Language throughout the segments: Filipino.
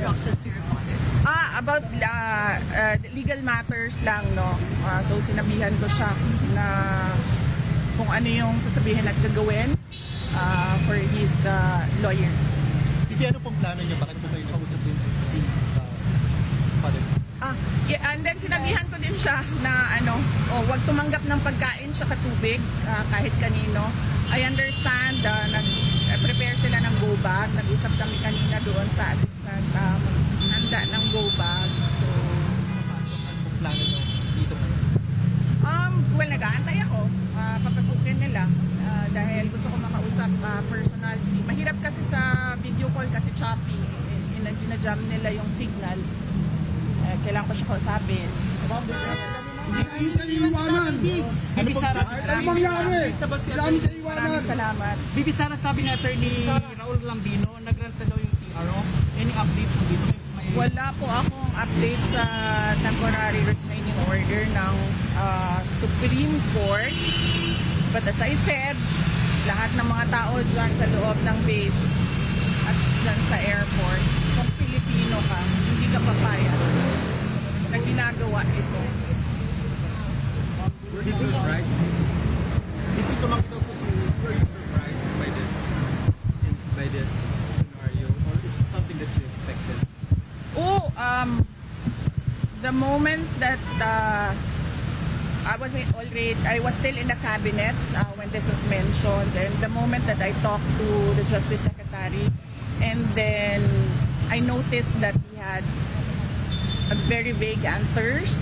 instructions to your father? Ah, about uh, uh, legal matters lang, no? Ah, so, sinabihan ko siya na kung ano yung sasabihin at gagawin ah, for his ah, lawyer. Bibi, ano pong plano niyo? Bakit po kayo nakausap din si uh, Father? Ah, yeah, and then sinabihan ko din siya na ano, oh, wag tumanggap ng pagkain tsaka tubig ah, kahit kanino. I understand uh, nag-prepare sila ng go bag. Nag-usap kami kanina doon sa assistant uh, handa ng go bag. So, Papasok, pong plano niyo dito ngayon? Um, well, nag-aantay ako. Ah, papasukin nila. Ah, dahil gusto ko makausap ah, personal si... Mahirap kasi sa video call kasi choppy. Eh, eh, ginajam nila yung signal. Eh, kailangan ko siya kausapin. Dami sa iwanan. Ano ano mangyari? Dami sa iwanan. Salamat. Bibi Sara sabi ni Attorney Raul Lambino, nagrenta daw yung TRO. Any update po dito? May- Wala po akong update sa temporary restraining order ng ah, Supreme Court. But as I said, lahat ng mga tao dyan sa loob ng base at dyan sa airport, kung Pilipino ka, hindi ka papayag na ginagawa ito. The moment that uh, I was already, I was still in the cabinet uh, when this was mentioned, and the moment that I talked to the Justice Secretary, and then I noticed that he had a very vague answers.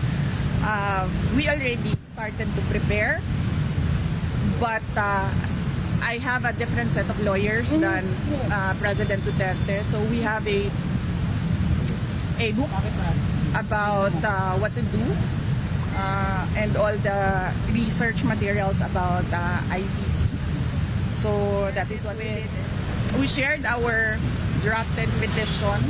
Uh, we already started to prepare, but uh, I have a different set of lawyers than uh, President Duterte, so we have a a book about uh, what to do uh, and all the research materials about uh, ICC. So that is what we did. We shared our drafted petition.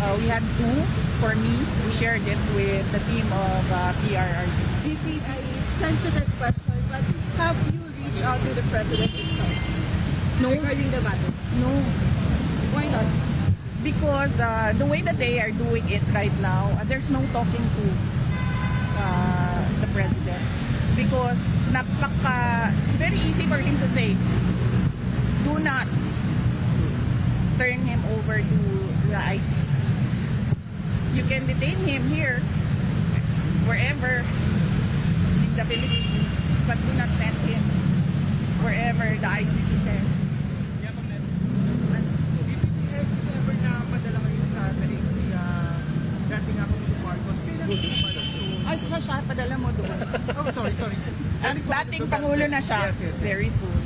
Uh, we had two for me. We shared it with the team of uh, PRRD. VP, a sensitive question, but have you reached out to the president itself No, regarding the matter? no. Why not? Because uh, the way that they are doing it right now, uh, there's no talking to uh, the president. Because napaka, it's very easy for him to say, do not turn him over to the ICC. You can detain him here, wherever in the Philippines, but do not send him wherever the ICC says. If ever na padala kayo sa Tarig si uh, dating ako ni Marcos, kailan po ba so, Ay, siya, siya, padala mo doon. Oh, sorry, sorry. Dating Pangulo na siya. Yes, yes, yes. Very soon.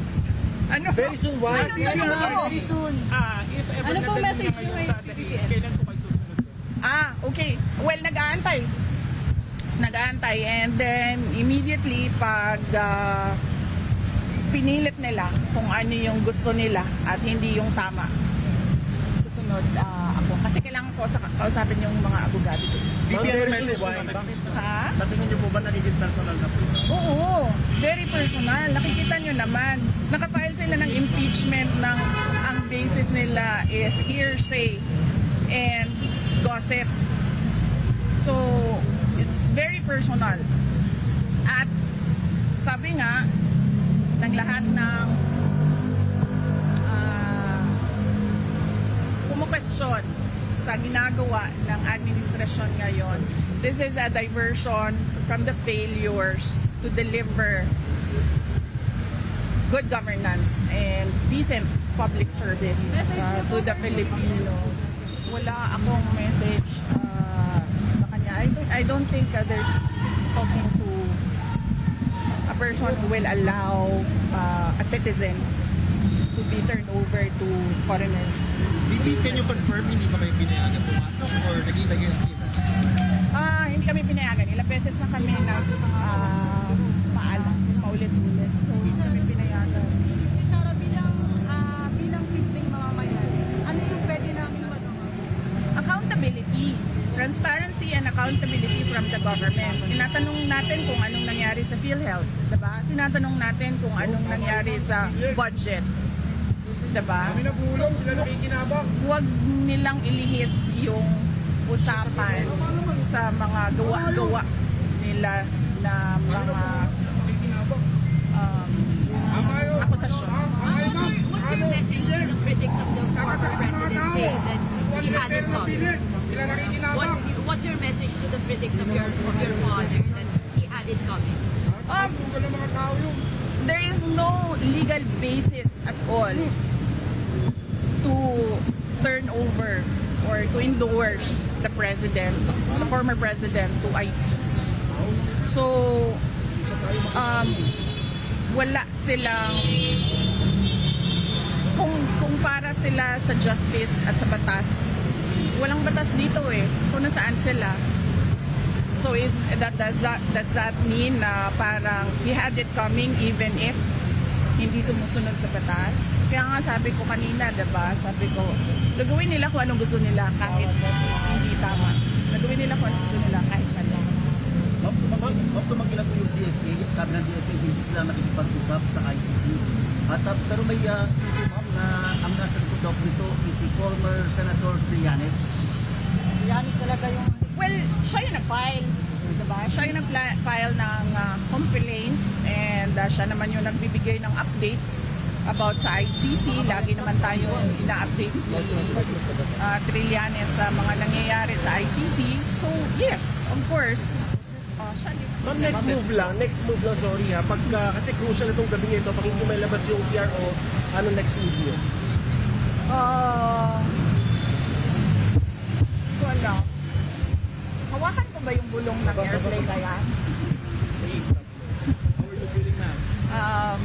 Ano? Very soon, why? Ano Yes, ano? Very soon. Ah, if ever Ano na po dalhin message ngayon kay PBBM? kailan po kayo susunod? Ah, okay. Well, nag-aantay. Nag-aantay. And then, immediately, pag ah, pinilit nila kung ano yung gusto nila at hindi yung tama, susunod ah, ako. Kasi kailangan ko sa kausapin yung mga abogado ko. Very message niyo? Bakit? Ha? Sa tingin niyo po ba nagiging personal na po? Oo, very personal. Nakikita nyo naman. Nakapile sila ng impeachment ng ang basis nila is hearsay and gossip. So, it's very personal. At sabi nga ng lahat ng kumukwestiyon sa ginagawa ng administrasyon ngayon, this is a diversion from the failures to deliver good governance and decent public service uh, to the Filipinos. Wala akong message uh, sa kanya. I don't, I don't think uh, there's talking to a person who will allow uh, a citizen be turned over to foreigners. Can you confirm hindi pa kayo pinayagan pumasok or naging kayo ng clearance? Ah, hindi kami pinayagan. Ilang beses na kami na ah, paalam, paulit-ulit. So, hindi kami pinayagan. VP Sara, bilang, ah, bilang simpleng mamamayan, ano yung pwede namin magawa? Accountability. Transparency and accountability from the government. Tinatanong natin kung anong nangyari sa PhilHealth, diba? Tinatanong natin kung anong nangyari sa budget. 'Di ba? Kami nabulong, sila nakikinabang. Huwag nilang ilihis yung usapan sa mga gawa-gawa nila na mga um, yun. akusasyon. Ma'am. What's your message to the critics of the former president saying that he had it nakikinabang. What's what's your message to the critics of your of your father that he had it coming? Um, there is no legal basis at all to turn over or to endorse the president, the former president to ICC. So, um, wala silang kung kung para sila sa justice at sa batas. Walang batas dito eh. So nasaan sila? So is that does that does that mean na parang we had it coming even if hindi sumusunod sa batas? Kaya nga sabi ko kanina, 'di ba? Sabi ko, gagawin nila kung anong gusto nila kahit hindi tama. Gagawin nila kung anong gusto nila kahit mali. Ma'am, tumagi- ma'am, tumagilan po yung DFA. Sabi ng DFA, hindi sila nakikipag-usap sa ICC. At, uh, pero may uh, ma'am, na ang nasa daw po nito is si former Senator Trillanes. Trillanes talaga yung... Well, siya yung nag-file. Diba? Siya yung nag-file ng uh, complaints and uh, siya naman yung nagbibigay ng updates about sa ICC. Lagi naman tayo ina-update ni uh, Trillanes sa mga nangyayari sa ICC. So, yes, of course. Uh, siya. Ma'am, next move lang, next move lang, sorry ha. Pagka, kasi crucial itong gabi ito, pag hindi may labas yung PRO, ano next move niyo? Uh, ko alam. Hawakan ko ba yung bulong ng airplay na yan? Um,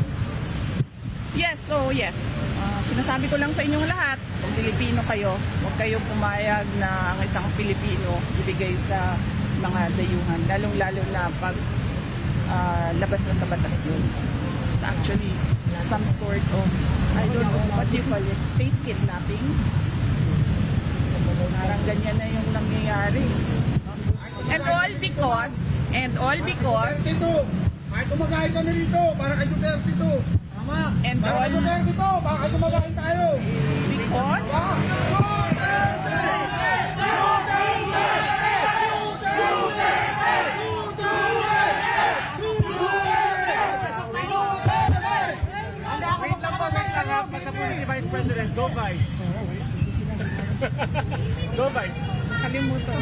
yes, so yes. Uh, sinasabi ko lang sa inyong lahat, kung Pilipino kayo, huwag kayong pumayag na ang isang Pilipino ibigay sa mga dayuhan, lalong-lalo na pag ah, labas na sa batas yun. It's actually some sort of, I don't know, what you call it, state kidnapping? Parang ganyan na yung nangyayari. And all because, and all because. Kahit kumakain kami rito, para kay Duterte to. Tama. and Para all kay Duterte to, baka kumakain tayo. because, si Vice President, go Vice. Go, Vice. kalimutan.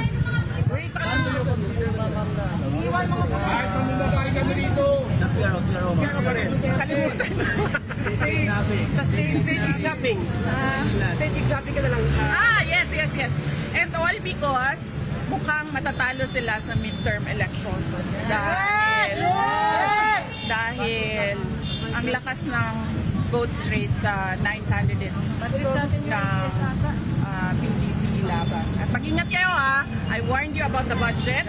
Wait, ano yung consider na ma'am na? Kahit kung kumakain kami rito. Sa PRO, ma'am. Kaya pa rin. Stay, tas stay, kidnapping. Stay kidnapping ka na lang. ah, yes, yes, yes. And all because mukhang matatalo sila sa midterm elections. Dahil, dahil ang lakas ng vote rate sa nine candidates na ah, PDP laban. At mag-ingat kayo ha. I warned you about the budget.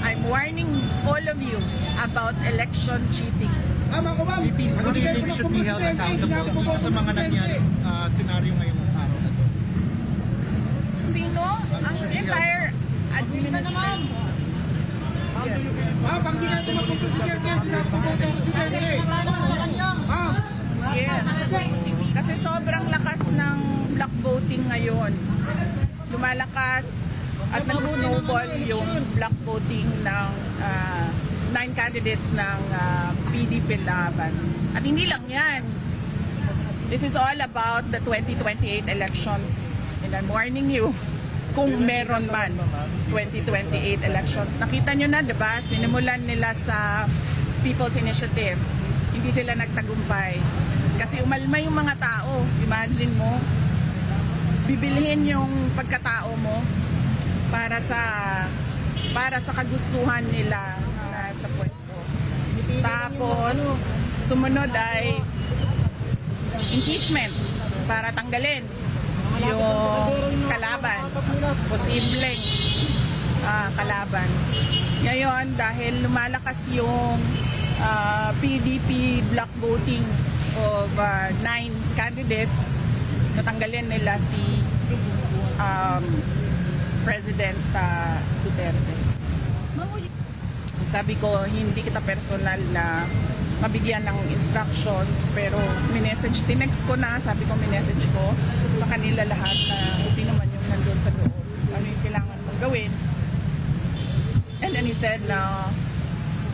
I'm warning all of you about election cheating. You think we should be held accountable dito sa mga nangyari uh, scenario ngayong araw na to? Sino? Ang entire administration. Yes. Ma'am, pag di ka tumakbo si Duterte, ko si Duterte. Ha? Yes. Kasi sobrang lakas ng block voting ngayon. Lumalakas at nag-snowball yung block voting ng ah, nine candidates ng ah, PDP laban. At hindi lang yan. This is all about the 2028 elections. And I'm warning you, kung meron man 2028 elections. Nakita nyo na, di ba? Sinimulan nila sa People's Initiative. Hindi sila nagtagumpay. Kasi umalma yung mga tao. Imagine mo, bibilhin yung pagkatao mo para sa para sa kagustuhan nila sa pwesto. Tapos, sumunod ay impeachment para tanggalin yung kalaban. Posibleng ah, kalaban. Ngayon, dahil lumalakas yung ah, PDP block voting of ah, nine candidates, natanggalin nila si um, President ah, Duterte. Sabi ko, hindi kita personal na mabigyan ng instructions pero minessage, tinext ko na, sabi ko minessage ko sa kanila lahat na sino man yung nandun sa loob, ano yung kailangan mong gawin. And then he said na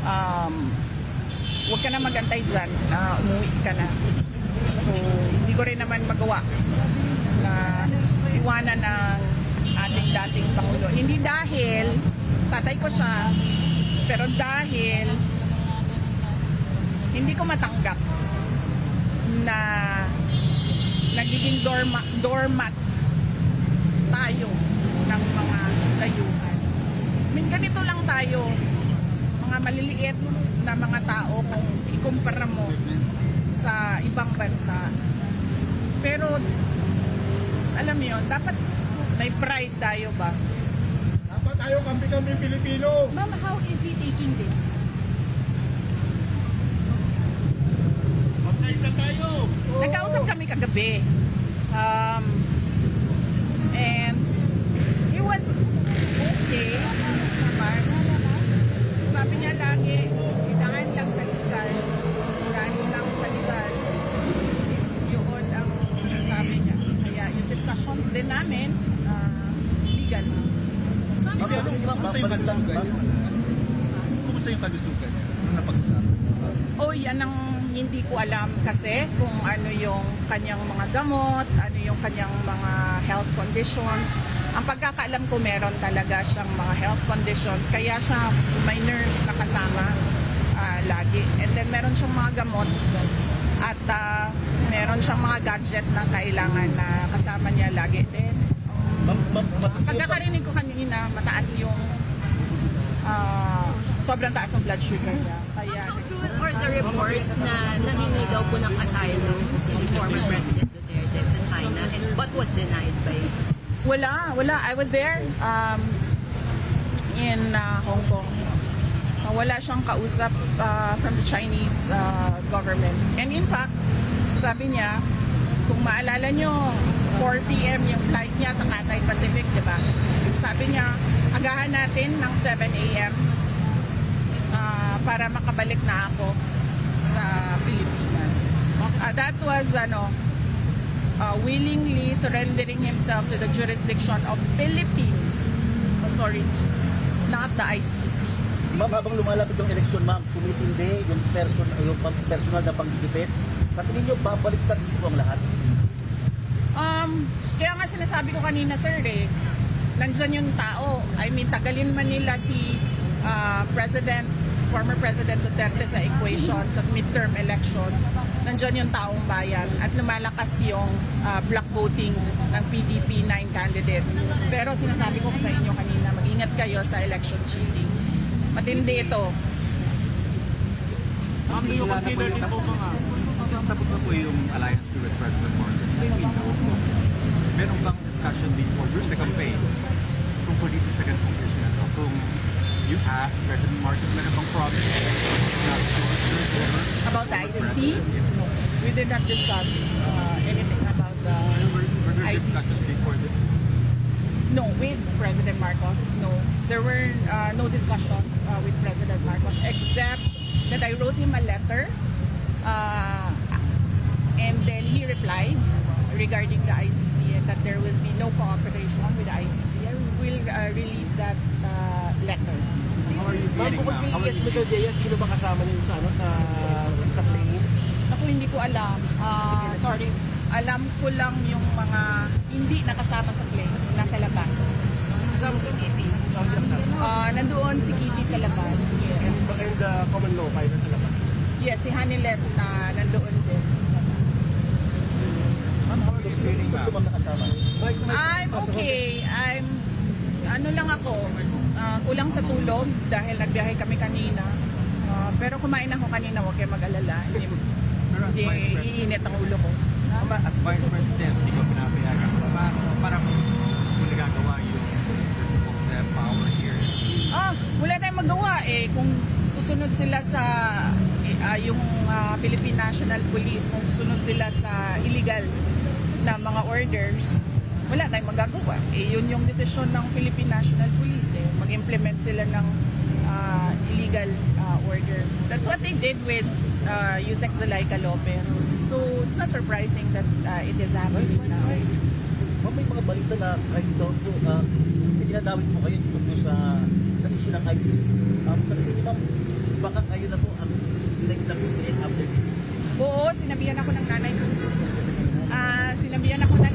um, huwag ka na magantay dyan, na umuwi ka na. So, hindi ko rin naman magawa na iwanan ng ating dating Pangulo. Hindi dahil tatay ko siya, pero dahil hindi ko matanggap na nagiging doormat, doormat tayo ng mga layuhan. I mean, ganito lang tayo, mga maliliit na mga tao kung ikumpara mo sa ibang bansa. Pero, alam mo yun, dapat may pride tayo ba? Dapat tayo kampi-kampi Pilipino. Ma'am, how is taking this? Magkaisa tayo. Nagkausap kami kagabi. Um, and he was okay naman. Sabi niya lagi, idaan lang sa legal. Idaan lang sa legal. Yun ang sabi niya. Kaya yung discussions din namin, ah, legal. Ma'am, ano, kumusta yung kalusugan niya? Kumusta yung kalusugan niya? Ano napag-usapan? Oh, yan ang hindi ko alam kasi kung ano yung kanyang mga gamot, ano yung kanyang mga health conditions. Ang pagkakaalam ko meron talaga siyang mga health conditions kaya siya may nurse na kasama ah, lagi. And then meron siyang mga gamot at ah, meron siyang mga gadget na kailangan na kasama niya lagi din. Ma'am, Pagkakarinig ko kanina, mataas yung ah, sobrang taas ng blood sugar niya. Kaya are the reports na nahingi daw po ng asylum si former President Duterte sa China and what was denied by Wala, wala. I was there um, in uh, Hong Kong. Uh, wala siyang kausap uh, from the Chinese uh, government. And in fact, sabi niya, kung maalala nyo, 4 p.m. yung flight niya sa Cathay Pacific, di ba? Sabi niya, agahan natin ng 7 a.m. para makabalik na ako sa Pilipinas. Uh, that was, ano, uh, willingly surrendering himself to the jurisdiction of Philippine authorities, not the ICC. Ma'am, habang lumalapit yung eleksyon, ma'am, tumitindi yung, person, yung personal na panggigipit. Sa tingin nyo, babaliktad dito ang lahat? Um, kaya nga sinasabi ko kanina, sir, eh, nandyan yung tao. I mean, tagalin man nila si uh, President, former President Duterte sa equation sa midterm elections. Nandyan yung taong bayan at lumalakas yung uh, block voting ng PDP, nine candidates. Pero sinasabi ko sa inyo kanina, mag-ingat kayo sa election cheating. Matindi ito. Ma'am, do you consider din po mga, since tapos na po yung alliance with President Marcos, may we know kung meron bang discussion before during the campaign kung dito sa ganitong issue na to, kung you ask President Marcos, meron bang process na About the ICC? Yes. We did not discuss uh, anything about the Were, ICC. before this? No, with President Marcos, no. There were uh, no discussions uh, with President Marcos except that I wrote him a letter uh, and then he replied regarding the ICC and that there will be no cooperation with the ICC. I will uh, release that Ma'am, mag-PES you Miguel Diaz, sino ba kasama niyo sa, ano, sa, sa plane? Ako hindi ko alam. Ah, sorry. Alam ko lang yung mga hindi nakasama sa plane, nasa labas. Kasama si Kitty. Ah, nandoon si Kitty sa labas. Yes. And, and uh, common law, kayo na sa labas. Yes, si Hanilet na nandoon din. Ma'am, how are you feeling Mike, I'm okay. I'm ano lang ako, ah, kulang sa tulog dahil nagbiyahe kami kanina. Ah, pero kumain ako kanina, huwag kayo mag-alala. Hindi, hindi iinit ang ulo ko. as Vice President, hindi ko pinapayagan. Paano, parang kung nagagawa yun, you're supposed to have power here. Ah, wala tayong magawa eh. Kung susunod sila sa ah, yung ah, Philippine National Police, kung susunod sila sa illegal na mga orders, wala tayong magagawa. Eh, yun yung desisyon ng Philippine National Police. Eh. Mag-implement sila ng uh, illegal uh, orders. That's what they did with uh, Yusek Zalaika Lopez. So, it's not surprising that uh, it is happening now. Ma'am, may mga balita na kahit daw po, uh, dinadawit mo kayo dito po sa sa issue ng ISIS. Um, sabi niyo, ma'am, baka kayo na po ang nagtapit after this. Oo, sinabihan ako ng nanay ko. Uh, sinabihan ako ng